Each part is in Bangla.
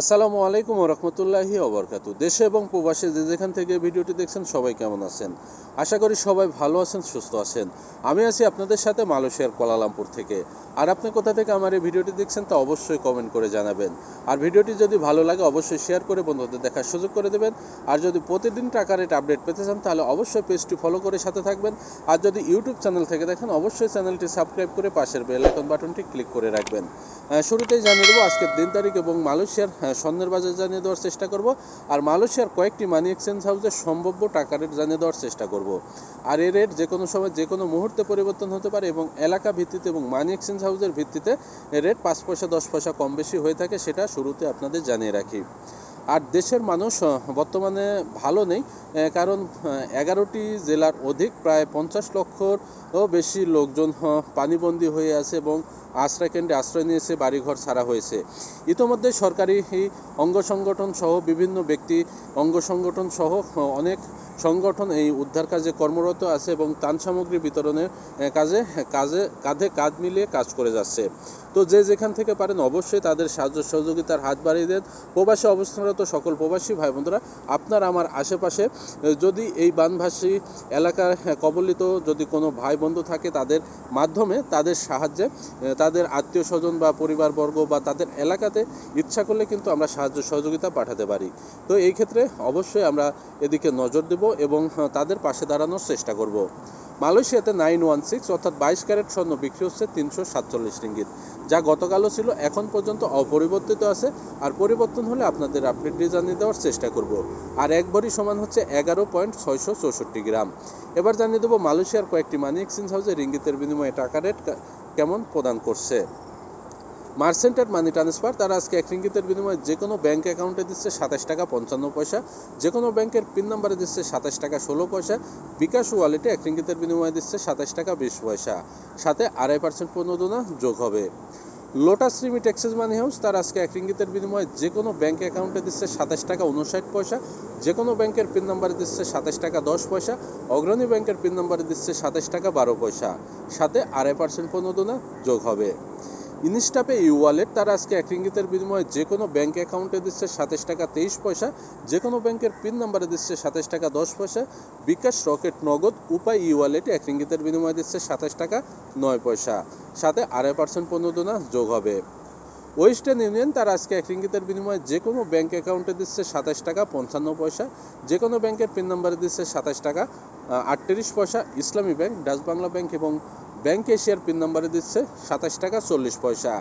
আসসালামু আলাইকুম রহমতুল্লাহি ওবরকাতু দেশে এবং প্রবাসে যে যেখান থেকে ভিডিওটি দেখছেন, সবাই কেমন আছেন? আশা করি সবাই ভালো আছেন, সুস্থ আছেন। আমি আছি আপনাদের সাথে মালয়েশিয়ার কোলালামপুর থেকে। আর আপনি কোথা থেকে আমার এই ভিডিওটি দেখছেন তা অবশ্যই কমেন্ট করে জানাবেন। আর ভিডিওটি যদি ভালো লাগে, অবশ্যই শেয়ার করে বন্ধুদের দেখার সুযোগ করে দেবেন। আর যদি প্রতিদিন টাকা রেট আপডেট পেতে চান, তাহলে অবশ্যই পেজটি ফলো করে সাথে থাকবেন। আর যদি ইউটিউব চ্যানেল থেকে দেখেন, অবশ্যই চ্যানেলটি সাবস্ক্রাইব করে পাশের বেল আইকন বাটনটি ক্লিক করে রাখবেন। শুরুতেই জানিয়ে দেবো, আজকের দিন তারিখ এবং মালয়েশিয়ার স্বর্ণের বাজার জানিয়ে দেওয়ার চেষ্টা করব। আর মালয়েশিয়ার কয়েকটি মানি এক্সচেঞ্জ হাউসের সম্ভাব্য টাকা রেট জানিয়ে দেওয়ার চেষ্টা করব। আর এ রেট যে কোনো সময় যে কোনো মুহূর্তে পরিবর্তন হতে পারে এবং এলাকা ভিত্তিতে এবং মানি এক্সচেঞ্জ হাউসের ভিত্তিতে রেট পাঁচ পয়সা, দশ পয়সা কম বেশি হয়ে থাকে, সেটা শুরুতে আপনাদের জানিয়ে রাখি। আর দেশের মানুষ বর্তমানে ভালো নেই কারণ এগারোটি জেলার অধিক প্রায় পঞ্চাশ লক্ষর ও বেশি লোকজন পানিবন্দী হয়ে আছে এবং আশ্রয় কেন্দ্রে আশ্রয় নিয়েছে, বাড়িঘর ছাড়া হয়েছে। ইতোমধ্যে সরকারি অঙ্গ সংগঠন সহ বিভিন্ন ব্যক্তি অঙ্গ সংগঠন সহ অনেক সংগঠন এই উদ্ধার কাজে কর্মরত আছে এবং ত্রাণ সামগ্রী বিতরণের কাজে কাজে, কাঁধে কাঁধ মিলিয়ে কাজ করে যাচ্ছে। তো যে যেখান থেকে পারেন অবশ্যই তাদের সাহায্য সহযোগিতার হাত বাড়িয়ে দেন। প্রবাসী অবস্থানরত সকল প্রবাসী ভাই বোনরা আপনার আমার আশেপাশে যদি এই বানভাসী এলাকার কবলিত যদি কোনো ভাই বন্ধু থাকে তাদের মাধ্যমে তাদের সাহায্যে তাদের আত্মীয় স্বজন বা পরিবারবর্গ বা তাদের এলাকাতে ইচ্ছা করলে কিন্তু আমরা সাহায্য সহযোগিতা পাঠাতে পারি। তো এই ক্ষেত্রে অবশ্যই আমরা এদিকে নজর দেব। এবং তাদের পাশে দাঁড়ানোর চেষ্টা করব। মালয়েশিয়াতে নাইন ওয়ান সিক্স অর্থাৎ বাইশ ক্যারেট স্বর্ণ বিক্রি হচ্ছে তিনশো সাতচল্লিশ রিঙ্গিত, যা গতকালও ছিল, এখন পর্যন্ত অপরিবর্তিত আছে আর পরিবর্তন হলে আপনাদের আপডেট জানিয়ে দেওয়ার চেষ্টা করব। আর এক ভরি সমান হচ্ছে এগারো পয়েন্ট ছয়শো চৌষট্টি গ্রাম। এবার জানিয়ে দেবো মালয়েশিয়ার কয়েকটি মানি এক্সচেঞ্জ হাউসে রিঙ্গিতের বিনিময়ে টাকা রেট কেমন প্রদান করছে। মার্সেন্টেড মানি ট্রান্সফার তারা আজকে এক রিঙ্গিতের বিনিময়ে যে কোনো ব্যাঙ্ক অ্যাকাউন্টে দিচ্ছে সাতাশ টাকা পঞ্চান্ন পয়সা যে কোনো ব্যাংকের পিন নাম্বারে দিচ্ছে সাতাশ টাকা ষোলো পয়সা, বিকাশ ওয়ালেটে এক রিঙ্গিতের বিনিময়ে দিচ্ছে সাতাশ টাকা বিশ পয়সা। সাথে আড়াই পার্সেন্ট প্রণোদনা যোগ হবে। Lotus remit access money house তার আজকে এক রিঙ্গিতের বিনিময়ে যে কোনো ব্যাঙ্ক অ্যাকাউন্টে দিচ্ছে সাতাশ টাকা উনষাট পয়সা যে কোনো ব্যাংকের পিন নাম্বারে দিচ্ছে সাতাশ টাকা দশ পয়সা, অগ্রণী ব্যাংকের পিন নাম্বারে দিচ্ছে সাতাশ টাকা বারো পয়সা। সাথে আড়াই পার্সেন্ট প্রণোদনা যোগ হবে। ইনস্টাপে ই ওয়ালেট তারা আজকে এক রিঙ্গিতের বিনিময়ে যে কোনো ব্যাঙ্ক অ্যাকাউন্টে দিচ্ছে সাতাশ টাকা তেইশ পয়সা, যে কোনো ব্যাংকের পিন নাম্বারে দিচ্ছে সাতাশ টাকা দশ পয়সা, বিকাশ রকেট নগদ উপায় ই ওয়ালেটে এক রিঙ্গিতের বিনিময়ে দিচ্ছে সাতাশ টাকা নয় পয়সা। সাথে আড়াই পার্সেন্ট প্রণোদনা যোগ হবে। ওয়েস্টার্ন ইউনিয়ন, তার আজকে এক রিঙ্গিতের বিনিময়ে যে কোনো ব্যাঙ্ক অ্যাকাউন্টে দিচ্ছে সাতাশ টাকা পঞ্চান্ন পয়সা, যে কোনো ব্যাংকের পিন নাম্বারে দিচ্ছে সাতাশ টাকা আটত্রিশ পয়সা, Islami bank, Dutch Bangla bank এবং ব্যাংক এশিয়ার পিন নম্বরে দিচ্ছে সাতাশ টাকা চল্লিশ পয়সা।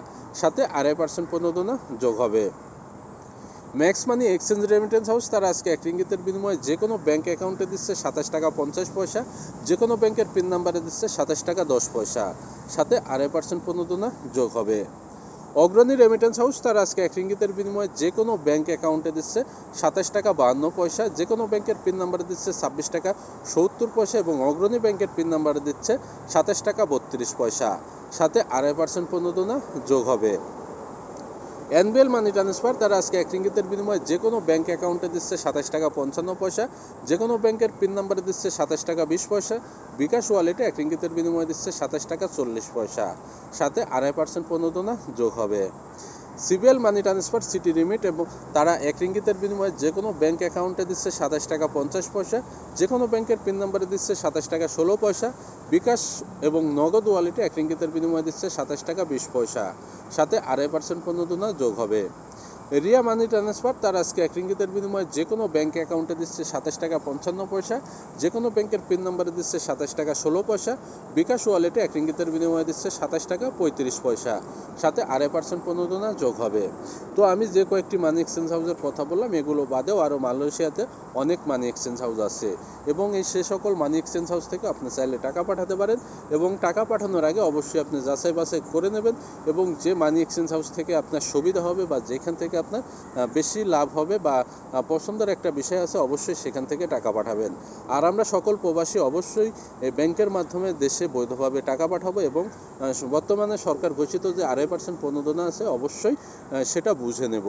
সাথে আড়াই পার্সেন্ট প্রণোদনা যোগ হবে। Max money exchange remittance house তারা আজকে এক রিঙ্গিতের বিনিময়ে যে কোনো ব্যাঙ্ক অ্যাকাউন্টে দিচ্ছে সাতাশ টাকা পঞ্চাশ পয়সা, যে কোনো ব্যাংকের পিন নাম্বারে দিচ্ছে সাতাশ টাকা দশ পয়সা। সাথে আড়াই পার্সেন্ট প্রণোদনা যোগ হবে। অগ্রণী রেমিটেন্স হাউস তার আজকে এক রিঙ্গিতের বিনিময়ে যে কোনো ব্যাংক অ্যাকাউন্টে দিচ্ছে সাতাশ টাকা বাহান্ন পয়সা, যে কোনো ব্যাংকের পিন নাম্বারে দিচ্ছে ছাব্বিশ টাকা সত্তর পয়সা এবং অগ্রণী ব্যাংকের পিন নাম্বারে দিচ্ছে সাতাশ টাকা বত্রিশ পয়সা। সাথে আড়াই পার্সেন্ট প্রণোদনা যোগ হবে। এনবিএল মানি ট্রান্সফার, তারা আজকে এক রিঙ্গিতের বিনিময়ে যে কোনো ব্যাঙ্ক অ্যাকাউন্টে দিচ্ছে সাতাশ টাকা পঞ্চান্ন পয়সা যে কোনো ব্যাংকের পিন নাম্বারে দিচ্ছে সাতাশ টাকা বিশ পয়সা, বিকাশ ওয়ালেটে এক রিঙ্গিতের বিনিময়ে দিচ্ছে সাতাশ টাকা চল্লিশ পয়সা। সাথে আড়াই পার্সেন্ট প্রণোদনা যোগ হবে। CBL money transfer, city limit এবং তারা এক রিঙ্গিতের বিনিময়ে যে কোনো ব্যাংক অ্যাকাউন্টে দিচ্ছে সাতাশ টাকা পঞ্চাশ পয়সা যে কোনো ব্যাংকের পিন নাম্বারে দিচ্ছে সাতাশ টাকা ষোলো পয়সা, বিকাশ এবং নগদ ওয়ালেটে এক রিঙ্গিতের বিনিময়ে দিচ্ছে সাতাশ টাকা বিশ পয়সা। সাথে আড়াই পার্সেন্ট প্রণোদনা যোগ হবে। রিয়া মানি ট্রান্সফার তার আজকে এক রিঙ্গিতের বিনিময়ে যে কোনো ব্যাংক অ্যাকাউন্টে দিচ্ছে সাতাশ টাকা পঞ্চান্ন পয়সা যে কোনো ব্যাংকের পিন নম্বরে দিচ্ছে সাতাশ টাকা ষোলো পয়সা, বিকাশ ওয়ালেটে এক রিঙ্গিতের বিনিময়ে দিচ্ছে সাতাশ টাকা পঁয়ত্রিশ পয়সা। সাথে আড়াই পার্সেন্ট প্রণোদনা যোগ হবে। তো আমি যে কয়েকটি মানি এক্সচেঞ্জ হাউসের কথা বললাম, এগুলো বাদেও আরও মালয়েশিয়াতে অনেক মানি এক্সচেঞ্জ হাউস আছে। এবং এই সে সকল মানি এক্সচেঞ্জ হাউস থেকে আপনি চাইলে টাকা পাঠাতে পারেন এবং টাকা পাঠানোর আগে অবশ্যই আপনি যাচাই বাছাই করে নেবেন এবং যে মানি এক্সচেঞ্জ হাউস থেকে আপনার সুবিধা হবে বা যেখান থেকে আপনার বেশি লাভ হবে বা পছন্দের একটা বিষয় আছে, অবশ্যই সেখান থেকে টাকা পাঠাবেন। আর আমরা সকল প্রবাসী অবশ্যই ব্যাংকের মাধ্যমে দেশে বৈধভাবে টাকা পাঠাবো এবং বর্তমানে সরকার ঘোষিত যে আড়াই পার্সেন্ট প্রণোদনা আছে, অবশ্যই সেটা বুঝে নেব।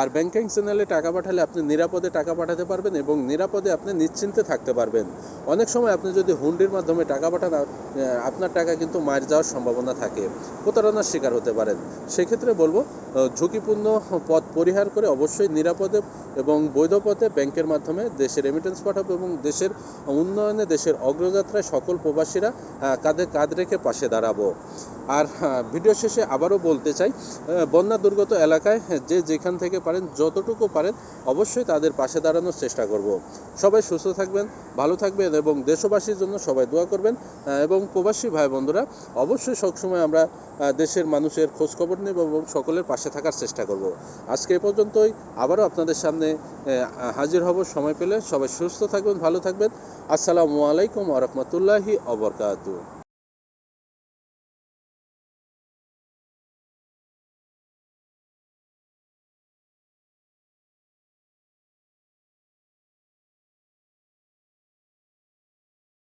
আর ব্যাংকিং চ্যানেলে টাকা পাঠালে আপনি নিরাপদে টাকা পাঠাতে পারবেন এবং নিরাপদে আপনি নিশ্চিন্তে থাকতে পারবেন। অনেক সময় আপনি যদি হুন্ডির মাধ্যমে টাকা পাঠান আপনার টাকা কিন্তু মার যাওয়ার সম্ভাবনা থাকে। প্রতারণার শিকার হতে পারেন। সেক্ষেত্রে বলব ঝুঁকিপূর্ণ পথ পথ পরিহার করে অবশ্যই নিরাপদে এবং বৈধ পথে ব্যাংকের মাধ্যমে দেশের রেমিটেন্স পাঠাবো এবং দেশের উন্নয়নে দেশের অগ্রযাত্রায় সকল প্রবাসীরা কাঁধে কাঁধ রেখে পাশে দাঁড়াবো। আর ভিডিও শেষে আবারও বলতে চাই বন্যা দুর্গত এলাকায় যে যেখান থেকে পারেন, যতটুকু পারেন, অবশ্যই তাদের পাশে দাঁড়ানোর চেষ্টা করব। সবাই সুস্থ থাকবেন, ভালো থাকবেন এবং দেশবাসীর জন্য সবাই দোয়া করবেন এবং প্রবাসী ভাই বন্ধুরা, অবশ্যই সবসময় আমরা দেশের মানুষের খোঁজখবর নেব এবং সকলের পাশে থাকার চেষ্টা করব। আজকে এ পর্যন্তই। আবারও আপনাদের সামনে হাজির হব। সময় পেলে সবাই সুস্থ থাকবেন ভালো থাকবেন। আসসালামু আলাইকুম আ রহমতুল্লাহি অবরকাতু